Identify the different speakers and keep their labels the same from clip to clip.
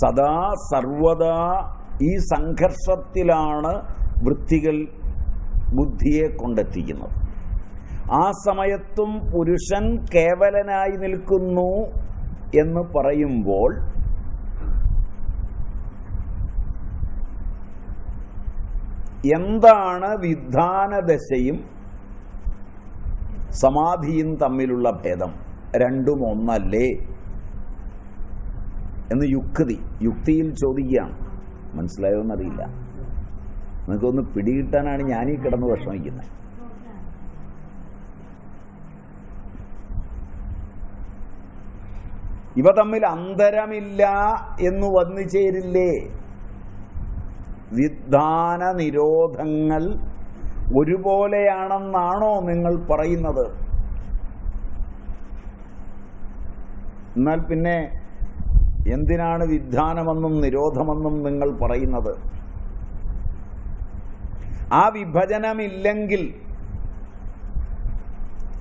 Speaker 1: സദാ സർവദാ ഈ സംഘർഷത്തിലാണ് വൃത്തികൾ ബുദ്ധിയെ കൊണ്ടെത്തിക്കുന്നത്. ആ സമയത്തും പുരുഷൻ കേവലനായി നിൽക്കുന്നു എന്ന് പറയുമ്പോൾ എന്താണ് വിധാനദശയും? സമാധിയും തമ്മിലുള്ള ഭേദം. രണ്ടും ഒന്നല്ലേ? എന്ന് യുക്തി യുക്തിയിൽ ചോദിക്കുകയാണ്. മനസ്സിലായോ എന്നറിയില്ല നിങ്ങൾക്കൊന്ന് പിടികിട്ടാനാണ് ഞാനീ കിടന്ന് വിഷമിക്കുന്നത്. ഇവ തമ്മിൽ അന്തരമില്ല എന്ന് വന്നു ചേരില്ലേ? വിധാന നിരോധങ്ങൾ ഒരുപോലെയാണെന്നാണോ നിങ്ങൾ പറയുന്നത്? എന്നാൽ പിന്നെ എന്തിനാണ് വിധാനമെന്നും നിരോധമെന്നും നിങ്ങൾ പറയുന്നത്? ആ വിഭജനമില്ലെങ്കിൽ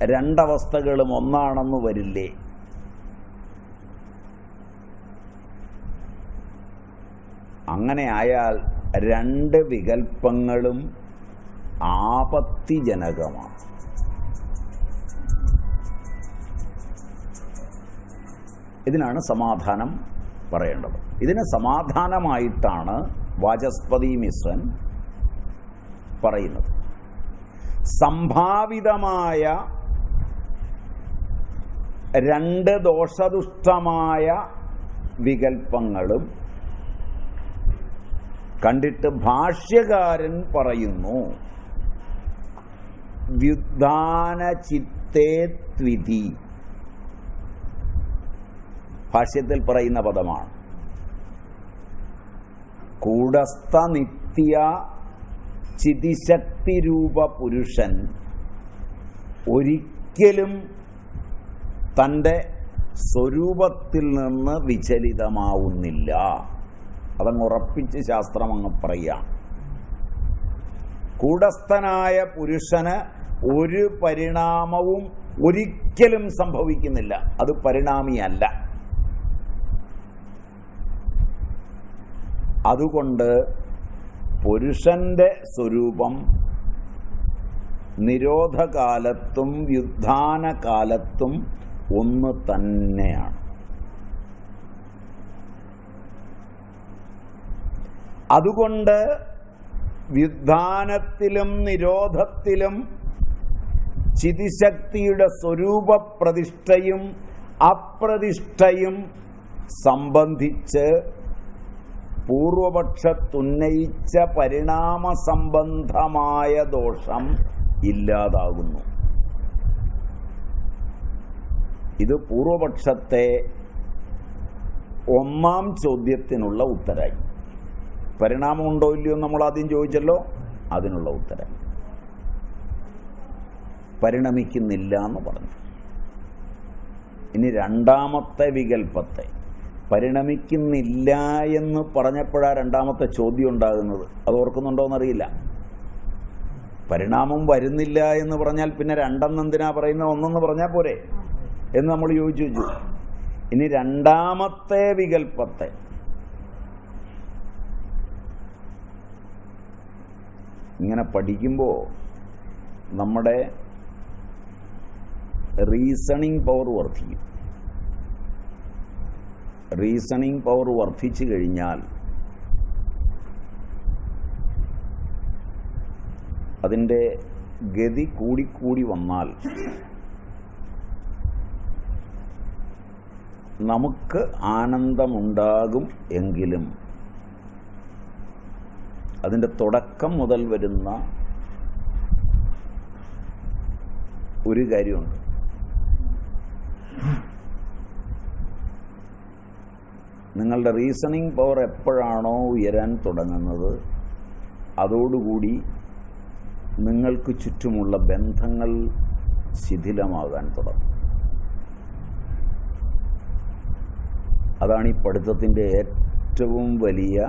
Speaker 1: രണ്ടവസ്ഥകളും ഒന്നാണെന്ന് വരില്ലേ? അങ്ങനെ ആയാൽ രണ്ട് വികൽപ്പങ്ങളും ആപത്തിജനകമാണ്. ഇതിനാണ് സമാധാനം. പറയേണ്ടത്. ഇതിന് സമാധാനമായിട്ടാണ് വാചസ്പതി മിശ്രൻ പറയുന്നത്. സംഭാവിതമായ രണ്ട് ദോഷദുഷ്ടമായ വികൽപ്പങ്ങളും കണ്ടിട്ട് ഭാഷ്യകാരൻ പറയുന്നു വ്യുദ്ധാന ചിത്തേ ത്വിധി. ഭാഷ്യത്തിൽ പറയുന്ന പദമാണ്. കൂടസ്ഥ നിത്യ ചിതിശക്തിരൂപ പുരുഷൻ ഒരിക്കലും തന്റെ സ്വരൂപത്തിൽ നിന്ന് വിചലിതമാവുന്നില്ല. അതങ്ങ് ഉറപ്പിച്ച് ശാസ്ത്രം അങ്ങ് പറയാം കൂടസ്ഥനായ പുരുഷന് ഒരു പരിണാമവും ഒരിക്കലും സംഭവിക്കുന്നില്ല. അത് പരിണാമിയല്ല. അതുകൊണ്ട് പുരുഷന്റെ സ്വരൂപം നിരോധകാലത്തും യുദ്ധാനകാലത്തും ഒന്ന് തന്നെയാണ്. അതുകൊണ്ട് വ്യുദ്ധാനത്തിലും നിരോധത്തിലും ചിതിശക്തിയുടെ സ്വരൂപ പ്രതിഷ്ഠയും അപ്രതിഷ്ഠയും സംബന്ധിച്ച് പൂർവപക്ഷത്തുന്നയിച്ച പരിണാമ സംബന്ധമായ ദോഷം ഇല്ലാതാകുന്നു. ഇത് പൂർവപക്ഷത്തെ ഒന്നാം ചോദ്യത്തിനുള്ള ഉത്തരായി. പരിണാമം ഉണ്ടോ ഇല്ലയോ നമ്മൾ ആദ്യം ചോദിച്ചല്ലോ? അതിനുള്ള ഉത്തരം പരിണമിക്കുന്നില്ല എന്ന് പറഞ്ഞു. ഇനി രണ്ടാമത്തെ വികല്പത്തെ പരിണമിക്കുന്നില്ല എന്ന് പറഞ്ഞപ്പോഴാണ് രണ്ടാമത്തെ ചോദ്യം ഉണ്ടാകുന്നത്. അത് ഓർക്കുന്നുണ്ടോ എന്നറിയില്ല പരിണാമം വരുന്നില്ല എന്ന് പറഞ്ഞാൽ പിന്നെ രണ്ടെന്ന് എന്തിനാ പറയുന്നത്? ഒന്നെന്ന് പറഞ്ഞാൽ പോരെ. എന്ന് നമ്മൾ ചോദിച്ചു വെച്ചു ഇനി രണ്ടാമത്തെ വികല്പത്തെ ഇങ്ങനെ പഠിക്കുമ്പോൾ നമ്മുടെ റീസണിങ് പവർ വർദ്ധിക്കും. റീസണിങ് പവർ വർദ്ധിച്ചു കഴിഞ്ഞാൽ അതിന്റെ ഗതി കൂടിക്കൂടി വന്നാൽ നമുക്ക് ആനന്ദമുണ്ടാകും എങ്കിലും അതിന്റെ തുടക്കം മുതൽ വരുന്ന ഒരു കാര്യമുണ്ട്. നിങ്ങളുടെ റീസണിങ് പവർ എപ്പോഴാണോ ഉയരാൻ തുടങ്ങുന്നത് അതോടുകൂടി നിങ്ങൾക്ക് ചുറ്റുമുള്ള ബന്ധങ്ങൾ ശിഥിലമാകാൻ തുടങ്ങും. അതാണ് ഈ പഠിത്തത്തിന്റെ ഏറ്റവും വലിയ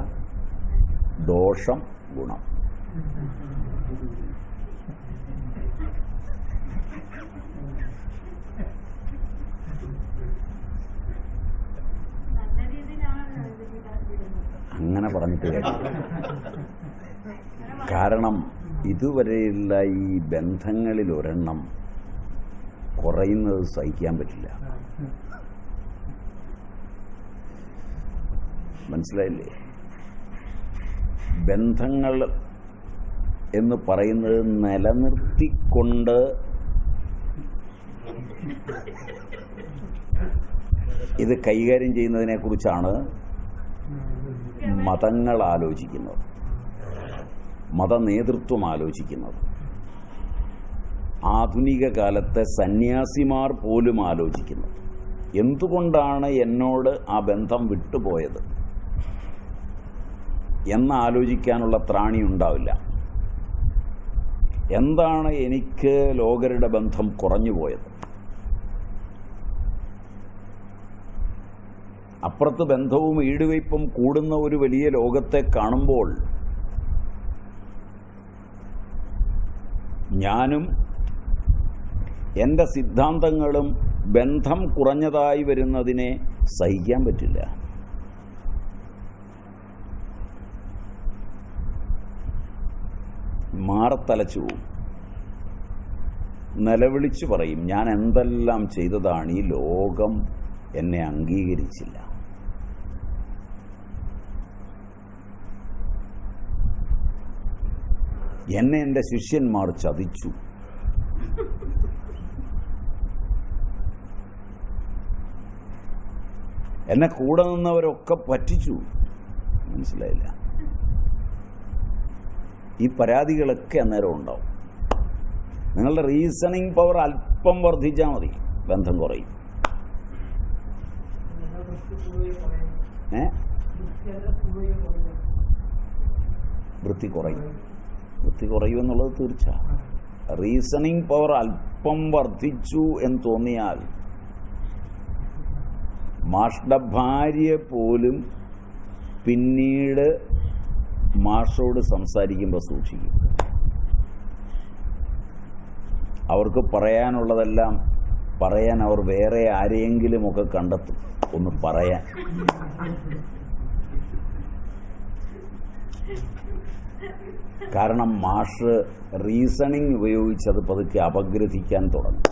Speaker 1: ദോഷം ഗുണം. അങ്ങനെ പറഞ്ഞിട്ട് കാര്യം കാരണം ഇതുവരെയുള്ള ഈ ബന്ധങ്ങളിൽ ഒരെണ്ണം കുറയുന്നത് സഹിക്കാൻ പറ്റില്ല. മനസ്സിലായില്ലേ? ബന്ധങ്ങൾ എന്ന് പറയുന്നത് നിലനിർത്തിക്കൊണ്ട് ഇത് കൈകാര്യം ചെയ്യുന്നതിനെ കുറിച്ചാണ് മതങ്ങൾ ആലോചിക്കുന്നത്. മതനേതൃത്വം ആലോചിക്കുന്നത്. ആധുനിക കാലത്തെ സന്യാസിമാർ പോലും ആലോചിക്കുന്നത്. എന്തുകൊണ്ടാണ് എന്നോട് ആ ബന്ധം വിട്ടുപോയത്? എന്നാലോചിക്കാനുള്ള ത്രാണി ഉണ്ടാവില്ല. എന്താണ് എനിക്ക് ലോകരുടെ ബന്ധം കുറഞ്ഞു പോയത് അപ്പുറത്ത് ബന്ധവും ഈടുവയ്പും കൂടുന്ന ഒരു വലിയ ലോകത്തെ കാണുമ്പോൾ ഞാനും എന്റെ സിദ്ധാന്തങ്ങളും ബന്ധം കുറഞ്ഞതായി വരുന്നതിനെ സഹിക്കാൻ പറ്റില്ല. മാറത്തലച്ചു പോവും. നിലവിളിച്ചു പറയും ഞാൻ എന്തെല്ലാം ചെയ്തതാണ് ഈ ലോകം എന്നെ അംഗീകരിച്ചില്ല. എന്നെ എന്റെ ശിഷ്യന്മാർ ചതിച്ചു. എന്നെ കൂടെ നിന്നവരൊക്കെ പറ്റിച്ചു. മനസ്സിലായില്ല. ഈ പരാതികളൊക്കെ അന്നേരം ഉണ്ടാവും. നിങ്ങളുടെ റീസണിങ് പവർ അല്പം വർദ്ധിച്ചാൽ മതി. ബന്ധം കുറയും. വൃത്തി കുറയും. വൃത്തി കുറയും എന്നുള്ളത് തീർച്ച റീസണിങ് പവർ അല്പം വർദ്ധിച്ചു എന്ന് തോന്നിയാൽ മാഷ്ടെ ഭാര്യ പോലും പിന്നീട് മാഷോട് സംസാരിക്കുമ്പോൾ സൂക്ഷിക്കും. അവർക്ക് പറയാനുള്ളതെല്ലാം പറയാൻ അവർ വേറെ ആരെയെങ്കിലും ആരെയെങ്കിലുമൊക്കെ കണ്ടെത്തും. ഒന്ന് പറയാൻ. കാരണം മാഷ് റീസണിങ് ഉപയോഗിച്ച് അത് പതുക്കെ അപഗ്രഥിക്കാൻ തുടങ്ങി.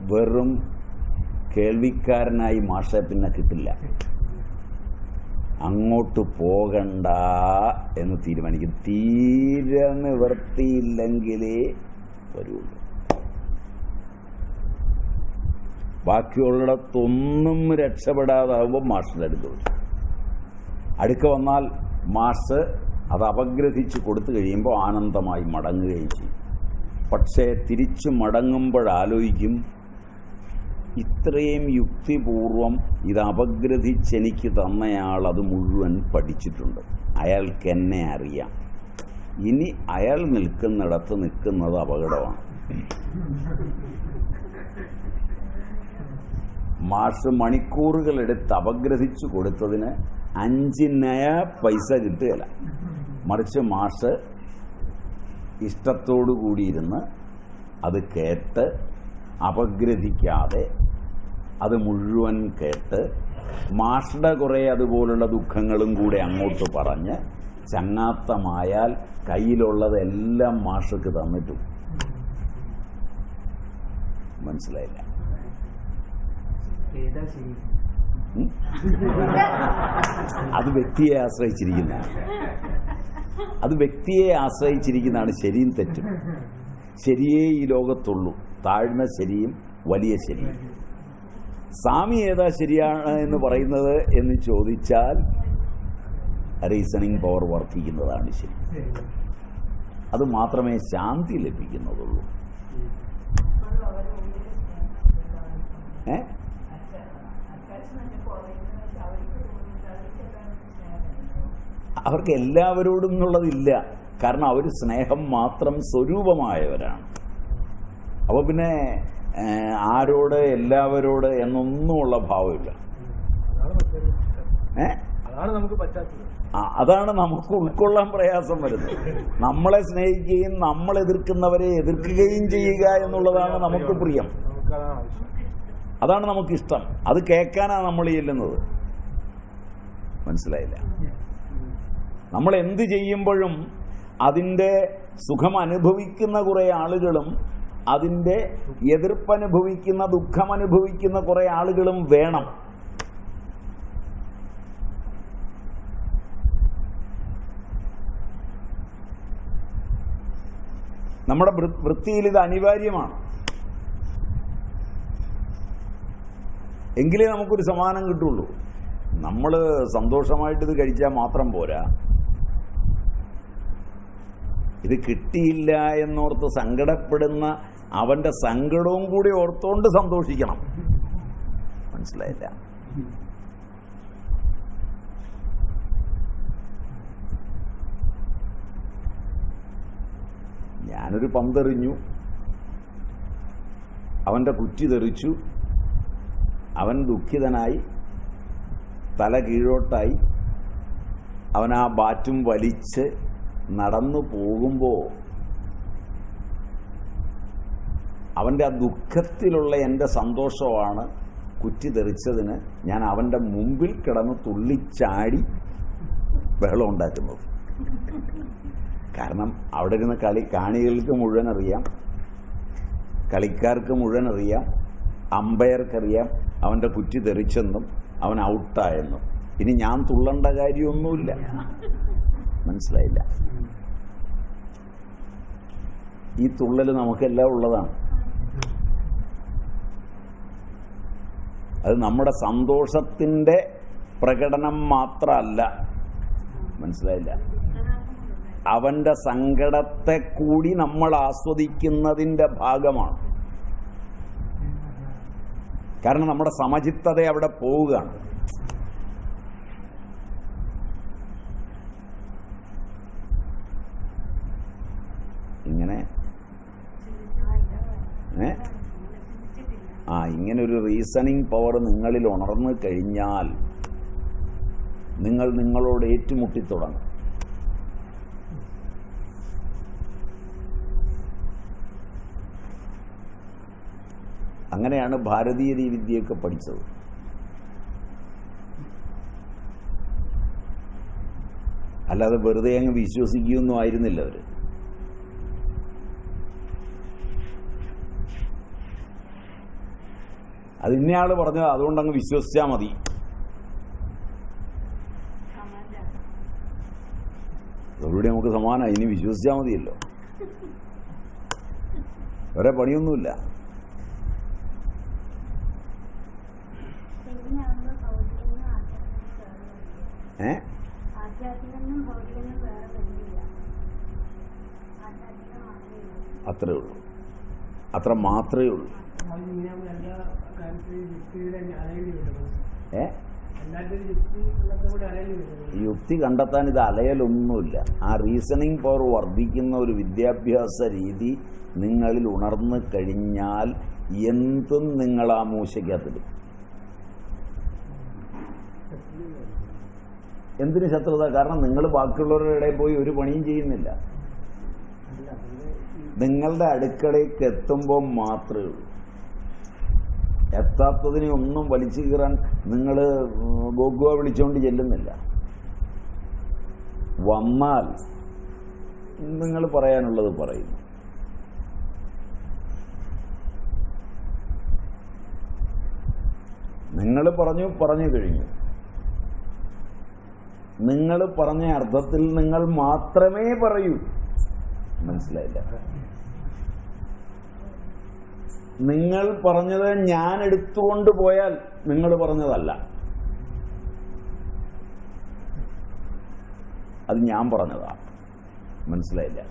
Speaker 1: വെറും കേൾവിക്കാരനായി മാഷെ പിന്നെ കിട്ടില്ല. അങ്ങോട്ട് പോകണ്ട എന്ന് തീരുമാനിക്കും. തീരെ നിവർത്തിയില്ലെങ്കിലേ വരുള്ളൂ. ബാക്കിയുള്ളിടത്തൊന്നും രക്ഷപ്പെടാതാവുമ്പോൾ മാഷിന്റെ അടുത്ത് വരും അടുക്ക വന്നാൽ മാഷ് അത് അപഗ്രഹിച്ച് കൊടുത്തു കഴിയുമ്പോൾ ആനന്ദമായി മടങ്ങുകയും ചെയ്യും. പക്ഷേ തിരിച്ചു മടങ്ങുമ്പോഴാലോചിക്കും ഇത്രയും യുക്തിപൂർവം ഇത് അപഗ്രഥിച്ചെനിക്ക് തന്നയാൾ അത് മുഴുവൻ പഠിച്ചിട്ടുണ്ട്. അയാൾക്ക് എന്നെ അറിയാം. ഇനി അയാൾ നിൽക്കുന്നിടത്ത് നിൽക്കുന്നത് അപകടമാണ്. മാഷ് മണിക്കൂറുകളെടുത്ത് അപഗ്രഹിച്ചു കൊടുത്തതിന് അഞ്ച് നയ പൈസ കിട്ടുകയില്ല മറിച്ച് മാഷ് ഇഷ്ടത്തോടു കൂടിയിരുന്ന് അത് കേട്ട് അപഗ്രഥിക്കാതെ അത് മുഴുവൻ കേട്ട് മാഷുടെ കുറേ അതുപോലുള്ള ദുഃഖങ്ങളും കൂടെ അങ്ങോട്ട് പറഞ്ഞ് ചങ്ങാത്തമായാൽ കയ്യിലുള്ളതെല്ലാം മാഷക്ക് തന്നിട്ടു മനസ്സിലായില്ല? അത് വ്യക്തിയെ ആശ്രയിച്ചിരിക്കുന്ന അത് വ്യക്തിയെ ആശ്രയിച്ചിരിക്കുന്നതാണ് ശരിയും തെറ്റും. ശരിയേ ഈ ലോകത്തുള്ളൂ. താഴ്ന്ന ശരിയും വലിയ ശരിയും. സ്വാമി ഏതാ ശരിയാണ് എന്ന് പറയുന്നത് എന്ന് ചോദിച്ചാൽ റീസണിങ് പവർ വർദ്ധിക്കുന്നതാണ് ശരി. അത് മാത്രമേ ശാന്തി ലഭിക്കുന്നതുള്ളൂ. ഏ? അവർക്ക് എല്ലാവരോടും എന്നുള്ളതില്ല. കാരണം അവർ സ്നേഹം മാത്രം സ്വരൂപമായവരാണ്. അപ്പോൾ പിന്നെ ആരോട് എല്ലാവരോട് എന്നൊന്നുമുള്ള ഭാവമില്ല.
Speaker 2: അതാണ് നമുക്ക്
Speaker 1: ഉൾക്കൊള്ളാൻ പ്രയാസം വരുന്നത്. നമ്മളെ സ്നേഹിക്കുകയും നമ്മൾ എതിർക്കുന്നവരെ എതിർക്കുകയും ചെയ്യുക എന്നുള്ളതാണ് നമുക്ക് പ്രിയം. അതാണ് നമുക്കിഷ്ടം. അത് കേൾക്കാനാണ് നമ്മൾ ചെല്ലുന്നത്. മനസ്സിലായില്ല? നമ്മൾ എന്ത് ചെയ്യുമ്പോഴും അതിന്റെ സുഖം അനുഭവിക്കുന്ന കുറേ ആളുകളും അതിന്റെ എതിർപ്പനുഭവിക്കുന്ന ദുഃഖം അനുഭവിക്കുന്ന കുറേ ആളുകളും വേണം. നമ്മുടെ വൃത്തിയിൽ ഇത് അനിവാര്യമാണ്. എങ്കിലേ നമുക്കൊരു സമാനം കിട്ടുള്ളൂ. നമ്മൾ സന്തോഷമായിട്ട് ഇത് കഴിച്ചാൽ മാത്രം പോരാ. ഇത് കിട്ടിയില്ല എന്നോർത്ത് സങ്കടപ്പെടുന്ന അവന്റെ സങ്കടവും കൂടി ഓർത്തുകൊണ്ട് സന്തോഷിക്കണം. മനസ്സിലായില്ല? ഞാനൊരു പന്തെറിഞ്ഞു. അവന്റെ കുറ്റി തെറിച്ചു. അവൻ ദുഃഖിതനായി. തല കീഴോട്ടായി. അവൻ ആ ബാറ്റും വലിച്ച് നടന്നു പോകുമ്പോൾ അവന്റെ ആ ദുഃഖത്തിലുള്ള എന്റെ സന്തോഷമാണ് കുറ്റി തെറിച്ചതിന് ഞാൻ അവന്റെ മുമ്പിൽ കിടന്ന് തുള്ളിച്ചാടി ബഹളം ഉണ്ടാക്കുന്നത്. കാരണം അവിടെ ഇരുന്ന് കളി കാണികൾക്ക് മുഴുവൻ അറിയാം കളിക്കാർക്ക് മുഴുവൻ അറിയാം അമ്പയർക്കറിയാം അവന്റെ കുറ്റി തെറിച്ചെന്നും അവൻ ഔട്ടായെന്നും. ഇനി ഞാൻ തുള്ളേണ്ട കാര്യമൊന്നുമില്ല. മനസ്സിലായില്ല. ഈ തുള്ളൽ നമുക്കെല്ലാം ഉള്ളതാണ്. അത് നമ്മുടെ സന്തോഷത്തിന്റെ പ്രകടനം മാത്രമല്ല. മനസ്സിലായില്ല? അവന്റെ സങ്കടത്തെ കൂടി നമ്മൾ ആസ്വദിക്കുന്നതിന്റെ ഭാഗമാണ്. കാരണം നമ്മുടെ സമചിത്തത അവിടെ പോവുകയാണ്. റീസണിങ് പവർ നിങ്ങളിൽ ഉണർന്നു കഴിഞ്ഞാൽ നിങ്ങൾ നിങ്ങളോട് ഏറ്റുമുട്ടി തുടങ്ങും. അങ്ങനെയാണ് ഭാരതീയ വിദ്യയൊക്കെ പഠിച്ചത്. അല്ലാതെ വെറുതെ അങ്ങ് വിശ്വസിക്കുകയൊന്നും ആയിരുന്നില്ല അവർ. അത് ഇന്നയാൾ പറഞ്ഞത് അതുകൊണ്ട് അങ്ങ് വിശ്വസിച്ചാൽ മതി. അതോടുകൂടി നമുക്ക് സമാന ഇനി വിശ്വസിച്ചാൽ മതിയല്ലോ. വേറെ പണിയൊന്നുമില്ല. ഏ? അത്രേ ഉള്ളൂ. അത്ര മാത്രമേ ഉള്ളൂ. ഏ?
Speaker 2: യുക്തി
Speaker 1: കണ്ടെത്താൻ ഇത് അലയലൊന്നുമില്ല. ആ റീസണിങ് പവർ വർദ്ധിക്കുന്ന ഒരു വിദ്യാഭ്യാസ രീതി നിങ്ങളിൽ ഉണർന്നു കഴിഞ്ഞാൽ എന്തും നിങ്ങൾ ആ മൂശയ്ക്കകത്തിടും എന്തിനു ശത്രുത? കാരണം നിങ്ങൾ ബാക്കിയുള്ളവരുടെ ഇടയിൽ പോയി ഒരു പണിയും ചെയ്യുന്നില്ല. നിങ്ങളുടെ അടുക്കളയ്ക്ക് എത്തുമ്പോൾ മാത്രമേ ഉള്ളൂ. എത്താത്തതിനെ ഒന്നും വലിച്ചു കീറാൻ നിങ്ങൾ ഗോഗുവ വിളിച്ചുകൊണ്ട് ചെല്ലുന്നില്ല. വന്നാൽ നിങ്ങൾ പറയാനുള്ളത് പറയുന്നു നിങ്ങൾ പറഞ്ഞു പറഞ്ഞു കഴിഞ്ഞു. നിങ്ങൾ പറഞ്ഞ അർത്ഥത്തിൽ നിങ്ങൾ മാത്രമേ പറയൂ. മനസ്സിലായില്ല. നിങ്ങൾ പറഞ്ഞത് ഞാൻ എടുത്തുകൊണ്ട് പോയാൽ നിങ്ങൾ പറഞ്ഞതല്ല. അത് ഞാൻ പറഞ്ഞതാ. മനസ്സിലായില്ല?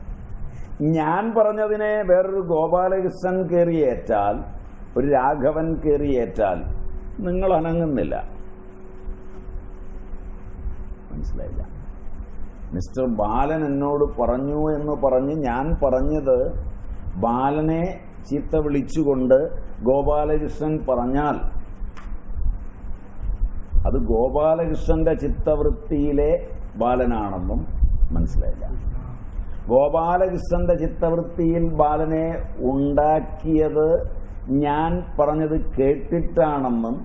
Speaker 1: ഞാൻ പറഞ്ഞതിനെ വേറൊരു ഗോപാലകൃഷ്ണൻ കയറിയേറ്റാൽ ഒരു രാഘവൻ കയറിയേറ്റാൽ നിങ്ങൾ അനങ്ങുന്നില്ല. മനസ്സിലായില്ല? മിസ്റ്റർ ബാലൻ എന്നോട് പറഞ്ഞു എന്ന് പറഞ്ഞ് ഞാൻ പറഞ്ഞത് ബാലനെ ചീത്ത വിളിച്ചുകൊണ്ട് ഗോപാലകൃഷ്ണൻ പറഞ്ഞാൽ അത് ഗോപാലകൃഷ്ണന്റെ ചിത്തവൃത്തിയിലെ ബാലനാണെന്നും മനസ്സിലായില്ല. ഗോപാലകൃഷ്ണന്റെ ചിത്തവൃത്തിയിൽ ബാലനെ ഉണ്ടാക്കിയത് ഞാൻ പറഞ്ഞത് കേട്ടിട്ടാണെന്നും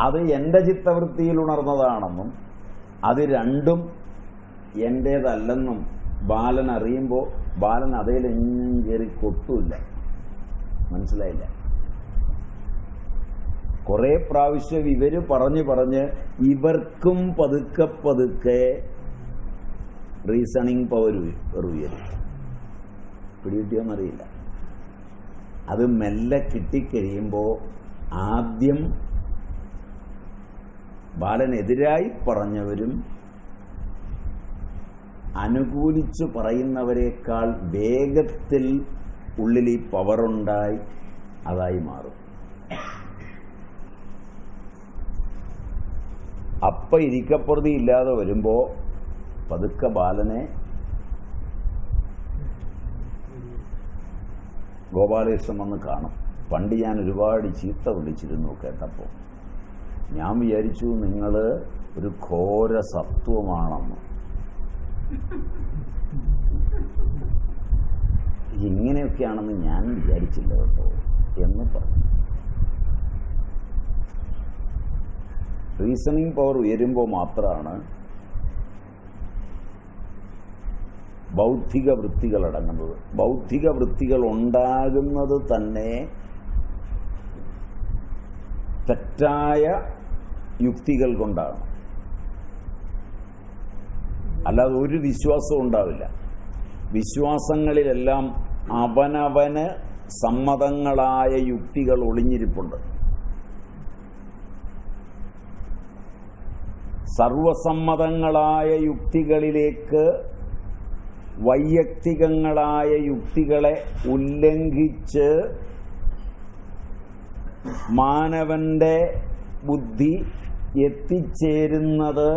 Speaker 1: അത് എന്റെ ചിത്തവൃത്തിയിൽ ഉണർന്നതാണെന്നും അത് രണ്ടും എന്റേതല്ലെന്നും ബാലൻ അറിയുമ്പോൾ ബാലൻ അതേലെങ്ങും കയറി കൊത്തൂല്ല മനസ്സിലായില്ല. കുറേ പ്രാവശ്യം ഇവർ പറഞ്ഞു പറഞ്ഞ് ഇവർക്കും പതുക്കെ പതുക്കെ റീസണിങ് പവർ ഉയരും പിടികിട്ടിയോന്നറിയില്ല. അത് മെല്ലെ കിട്ടിക്കഴിയുമ്പോൾ ആദ്യം ബാലനെതിരായി പറഞ്ഞവരും അനുകൂലിച്ചു പറയുന്നവരെക്കാൾ വേഗത്തിൽ ഉള്ളിൽ ഈ പവറുണ്ടായി അതായി മാറും. അപ്പ ഇരിക്കപ്പുറതി ഇല്ലാതെ വരുമ്പോ പതുക്കെ ബാലനെ ഗോപാലകൃഷ്ണൻ വന്ന് കാണും. പണ്ട് ഞാൻ ഒരുപാട് ചീത്ത വിളിച്ചിരുന്നു കേട്ടപ്പോ. ഞാൻ വിചാരിച്ചു നിങ്ങൾ ഒരു ഘോര സത്വമാണെന്ന്. ഇങ്ങനെയൊക്കെയാണെന്ന് ഞാൻ വിചാരിച്ചില്ല കേട്ടോ എന്ന് പറഞ്ഞു. റീസണിങ് പവർ ഉയരുമ്പോൾ മാത്രമാണ് ബൗദ്ധിക വൃത്തികൾ അടങ്ങുന്നത്. ബൗദ്ധിക വൃത്തികൾ ഉണ്ടാകുന്നത് തന്നെ തെറ്റായ യുക്തികൾ കൊണ്ടാണ്. അല്ലാതെ ഒരു വിശ്വാസവും ഉണ്ടാവില്ല. വിശ്വാസങ്ങളിലെല്ലാം അവനവന് സമ്മതങ്ങളായ യുക്തികൾ ഒളിഞ്ഞിരിപ്പുണ്ട്. സർവസമ്മതങ്ങളായ യുക്തികളിലേക്ക് വൈയക്തികങ്ങളായ യുക്തികളെ ഉല്ലംഘിച്ച് മാനവന്റെ ബുദ്ധി എത്തിച്ചേരുന്നത്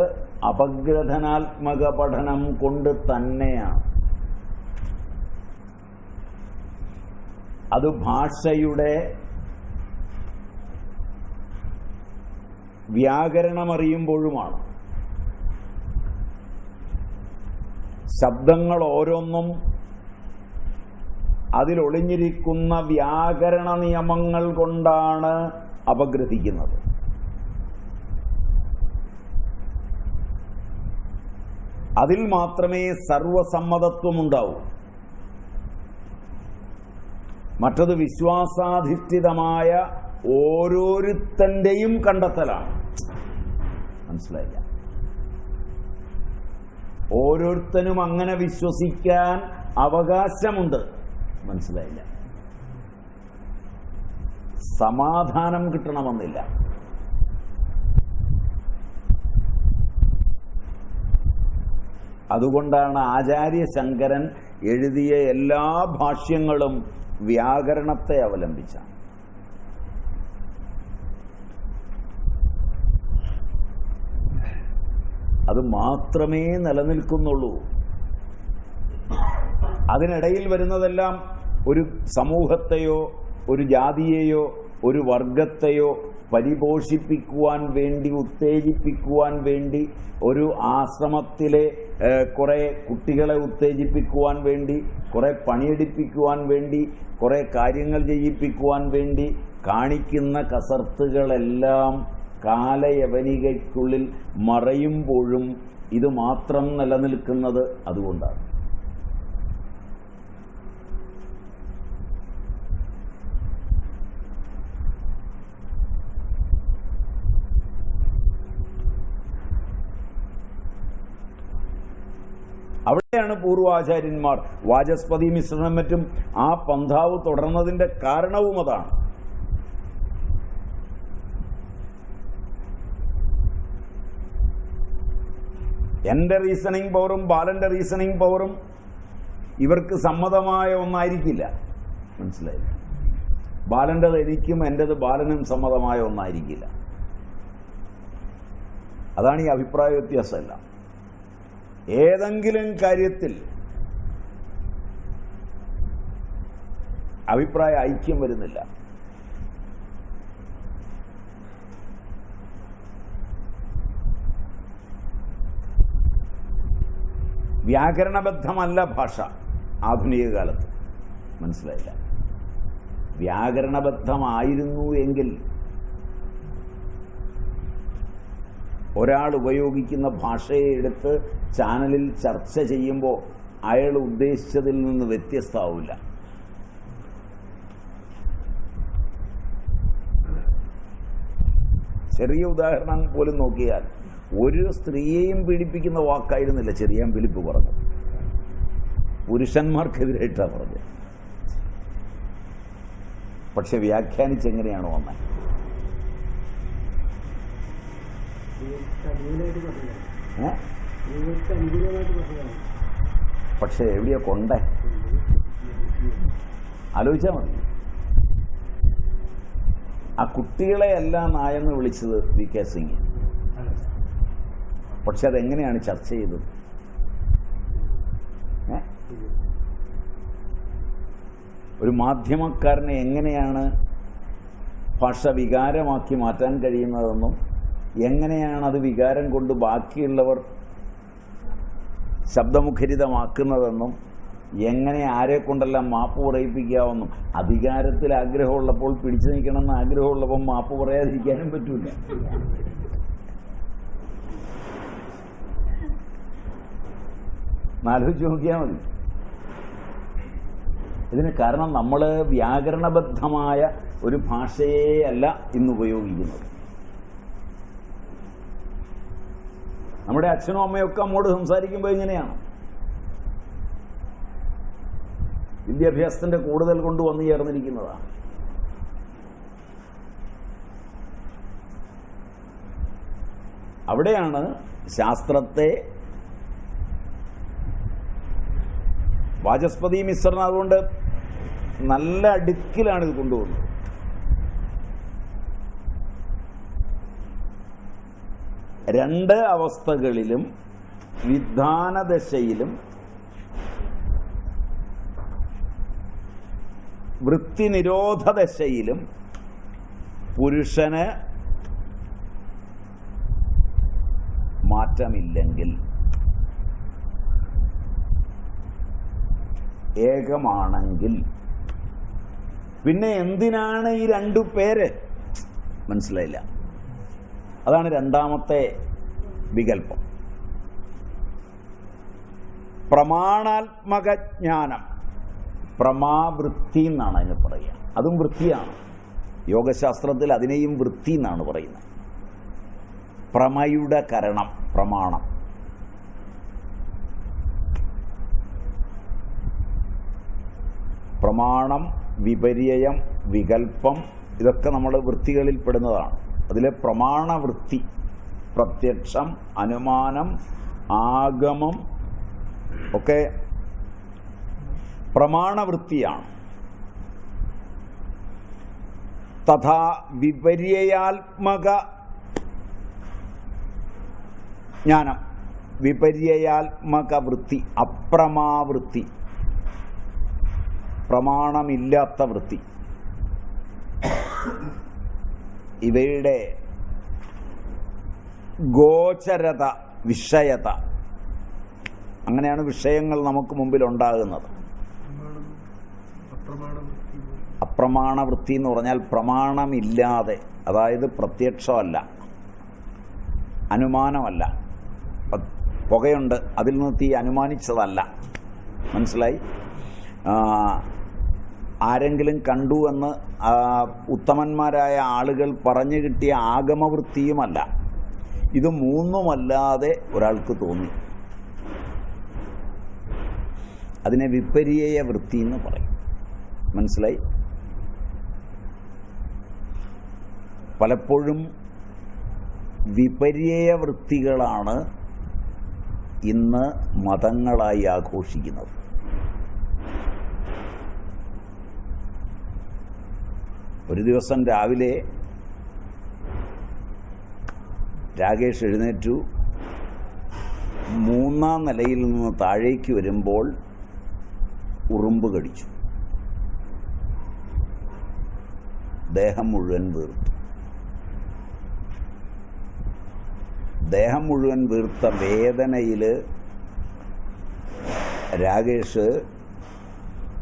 Speaker 1: അപഗ്രഥനാത്മക പഠനം കൊണ്ട് തന്നെയാണ്. അത് ഭാഷയുടെ വ്യാകരണമറിയുമ്പോഴുമാണ്. ശബ്ദങ്ങൾ ഓരോന്നും അതിലൊളിഞ്ഞിരിക്കുന്ന വ്യാകരണ നിയമങ്ങൾ കൊണ്ടാണ് അപഗ്രഥിക്കുന്നത്. അതിൽ മാത്രമേ സർവസമ്മതത്വമുണ്ടാവൂ. മറ്റത് വിശ്വാസാധിഷ്ഠിതമായ ഓരോരുത്തന്റെയും കണ്ടെത്തലാണ്. മനസ്സിലായില്ല? ഓരോരുത്തനും അങ്ങനെ വിശ്വസിക്കാൻ അവകാശമുണ്ട്. മനസ്സിലായില്ല? സമാധാനം കിട്ടണമെന്നില്ല. അതുകൊണ്ടാണ് ആചാര്യ ശങ്കരൻ എഴുതിയ എല്ലാ ഭാഷ്യങ്ങളും വ്യാകരണത്തെ അവലംബിച്ചാണ് അത് മാത്രമേ നിലനിൽക്കുന്നുള്ളൂ. അതിനിടയിൽ വരുന്നതെല്ലാം ഒരു സമൂഹത്തെയോ ഒരു ജാതിയെയോ ഒരു വർഗത്തെയോ പരിപോഷിപ്പിക്കുവാൻ വേണ്ടി ഉത്തേജിപ്പിക്കുവാൻ വേണ്ടി ഒരു ആശ്രമത്തിലെ കുറെ കുട്ടികളെ ഉത്തേജിപ്പിക്കുവാൻ വേണ്ടി കുറെ പണിയെടുപ്പിക്കുവാൻ വേണ്ടി കുറെ കാര്യങ്ങൾ ചെയ്യിപ്പിക്കുവാൻ വേണ്ടി കാണിക്കുന്ന കസർത്തുകളെല്ലാം കാലയവനികയ്ക്കുള്ളിൽ മറയുമ്പോഴും ഇത് മാത്രം നിലനിൽക്കുന്നത് അതുകൊണ്ടാണ്. അവിടെയാണ് പൂർവാചാര്യന്മാർ വാചസ്പതി മിശ്രണം മറ്റും ആ പന്ഥാവ് തുടർന്നതിന്റെ കാരണവും അതാണ്. എന്റെ റീസണിങ് പവറും ബാലന്റെ റീസണിങ് പവറും ഇവർക്ക് സമ്മതമായ ഒന്നായിരിക്കില്ല. മനസ്സിലായില്ല? ബാലന്റെത് എനിക്കും എന്റെത് ബാലനും സമ്മതമായ ഒന്നായിരിക്കില്ല. അതാണ് ഈ അഭിപ്രായ വ്യത്യാസമല്ല ഏതെങ്കിലും കാര്യത്തിൽ അഭിപ്രായ ഐക്യം വരുന്നില്ല. വ്യാകരണബദ്ധമല്ല ഭാഷ ആധുനിക കാലത്ത്. മനസ്സിലായില്ല. വ്യാകരണബദ്ധമായിരുന്നു എങ്കിൽ ഒരാൾ ഉപയോഗിക്കുന്ന ഭാഷയെ എടുത്ത് ചാനലിൽ ചർച്ച ചെയ്യുമ്പോൾ അയാൾ ഉദ്ദേശിച്ചതിൽ നിന്ന് വ്യത്യസ്തമാവില്ല. ചെറിയ ഉദാഹരണം പോലും നോക്കിയാൽ ഒരു സ്ത്രീയെയും പീഡിപ്പിക്കുന്ന വാക്കായിരുന്നില്ല ചെറിയാൻ പിലിപ്പ് പറഞ്ഞത്. പുരുഷന്മാർക്കെതിരായിട്ടാണ് പറഞ്ഞത്. പക്ഷെ വ്യാഖ്യാനിച്ചെങ്ങനെയാണോ വന്നത്
Speaker 2: അനുകൂലമായിട്ട് പറഞ്ഞതാണ്
Speaker 1: ഏ?
Speaker 2: നിങ്ങൾക്ക് അനുകൂലമായിട്ട് പറഞ്ഞതാണ്
Speaker 1: പക്ഷെ എവിടെയാ കൊണ്ടേ. ആലോചിച്ചാ മതി. ആ കുട്ടികളെ അല്ല നായെന്ന് വിളിച്ചത് വി കെ സിംഗ്. പക്ഷെ അതെങ്ങനെയാണ് ചർച്ച ചെയ്തത്? ഒരു മാധ്യമക്കാരനെ എങ്ങനെയാണ് ഭാഷ വികാരമാക്കി മാറ്റാൻ കഴിയുന്നതെന്നും എങ്ങനെയാണ് അത് വികാരം കൊണ്ട് ബാക്കിയുള്ളവർ ശബ്ദമുഖരിതമാക്കുന്നതെന്നും എങ്ങനെ ആരെ കൊണ്ടെല്ലാം മാപ്പ് പറയിപ്പിക്കാമെന്നും അധികാരത്തിൽ ആഗ്രഹമുള്ളപ്പോൾ പിടിച്ചു നിൽക്കണമെന്ന് ആഗ്രഹമുള്ളപ്പോൾ മാപ്പ് പറയാതിരിക്കാനും പറ്റൂല. ആലോചിച്ച് നോക്കിയാൽ മതി. ഇതിന് കാരണം നമ്മൾ വ്യാകരണബദ്ധമായ ഒരു ഭാഷയെ അല്ല ഇന്ന് ഉപയോഗിക്കുന്നത് നമ്മുടെ അച്ഛനും അമ്മയും ഒക്കെ നമ്മോട് സംസാരിക്കുമ്പോൾ ഇങ്ങനെയാണ്. വിദ്യാഭ്യാസത്തിന്റെ കൂടുതൽ കൊണ്ട് വന്നു ചേർന്നിരിക്കുന്നതാണ്. അവിടെയാണ് ശാസ്ത്രത്തെ വാചസ്പതി മിശ്രൻ അതുകൊണ്ട് നല്ല അടുക്കിലാണ് ഇത് കൊണ്ടുപോകുന്നത് രണ്ട് അവസ്ഥകളിലും വിധാനദശയിലും വൃത്തിനിരോധദശയിലും ദശയിലും പുരുഷന് മാറ്റമില്ലെങ്കിൽ ഏകമാണെങ്കിൽ. പിന്നെ എന്തിനാണ് ഈ രണ്ടു പേര്? മനസ്സിലായില്ല. അതാണ് രണ്ടാമത്തെ വികല്പം പ്രമാണാത്മക ജ്ഞാനം പ്രമാവൃത്തി എന്നാണ് അതിന് പറയുക. അതും വൃത്തിയാണ്. യോഗശാസ്ത്രത്തിൽ അതിനെയും വൃത്തി എന്നാണ് പറയുന്നത്. പ്രമയുടെ കരണം പ്രമാണം. പ്രമാണം വിപര്യം വികല്പം ഇതൊക്കെ നമ്മൾ വൃത്തികളിൽ പെടുന്നതാണ്. അതിലെ പ്രമാണവൃത്തി പ്രത്യക്ഷം അനുമാനം ആഗമം ഒക്കെ പ്രമാണവൃത്തിയാണ്. തഥാ വിപര്യാത്മക ജ്ഞാനം. വിപര്യാത്മക വൃത്തി അപ്രമാവൃത്തി. പ്രമാണമില്ലാത്ത വൃത്തി. ഇവയുടെ ഗോചരത വിഷയത. അങ്ങനെയാണ് വിഷയങ്ങൾ നമുക്ക് മുമ്പിൽ ഉണ്ടാകുന്നത് അപ്രമാണ വൃത്തി എന്ന് പറഞ്ഞാൽ പ്രമാണമില്ലാതെ അതായത് പ്രത്യക്ഷമല്ല. അനുമാനമല്ല. പുകയുണ്ട്. അതിൽ നിന്ന് തീ അനുമാനിച്ചതല്ല. മനസ്സിലായി? ആരെങ്കിലും കണ്ടു എന്ന് ഉത്തമന്മാരായ ആളുകൾ പറഞ്ഞു കിട്ടിയ ആഗമവൃത്തിയുമല്ല. ഇത് മൂന്നുമല്ലാതെ ഒരാൾക്ക് തോന്നി. അതിനെ വിപര്യ വൃത്തി എന്ന് പറയും. മനസ്സിലായി? പലപ്പോഴും വിപര്യ വൃത്തികളാണ് ഇന്ന് മതങ്ങളായി ആഘോഷിക്കുന്നത്. ഒരു ദിവസം രാവിലെ രാകേഷ് എഴുന്നേറ്റു. മൂന്നാം നിലയിൽ നിന്ന് താഴേക്ക് വരുമ്പോൾ ഉറുമ്പ് കടിച്ചു. ദേഹം മുഴുവൻ വീർത്തു. ദേഹം മുഴുവൻ വീർത്ത വേദനയിൽ രാകേഷ്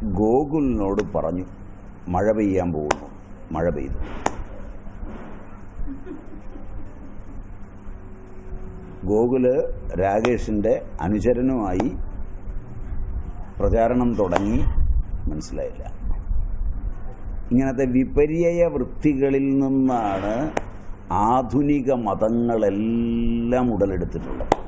Speaker 1: ഗോകുലിനോട് പറഞ്ഞു മഴ പെയ്യാൻ പോകുന്നു. മഴ പെയ്തു. ഗോകുൽ രാകേഷിന്റെ അനുചരനുമായി പ്രചാരണം തുടങ്ങി. മനസ്സിലായില്ല. ഇങ്ങനത്തെ വിപര്യ വൃത്തികളിൽ നിന്നാണ് ആധുനിക മതങ്ങളെല്ലാം ഉടലെടുത്തിട്ടുള്ളത്.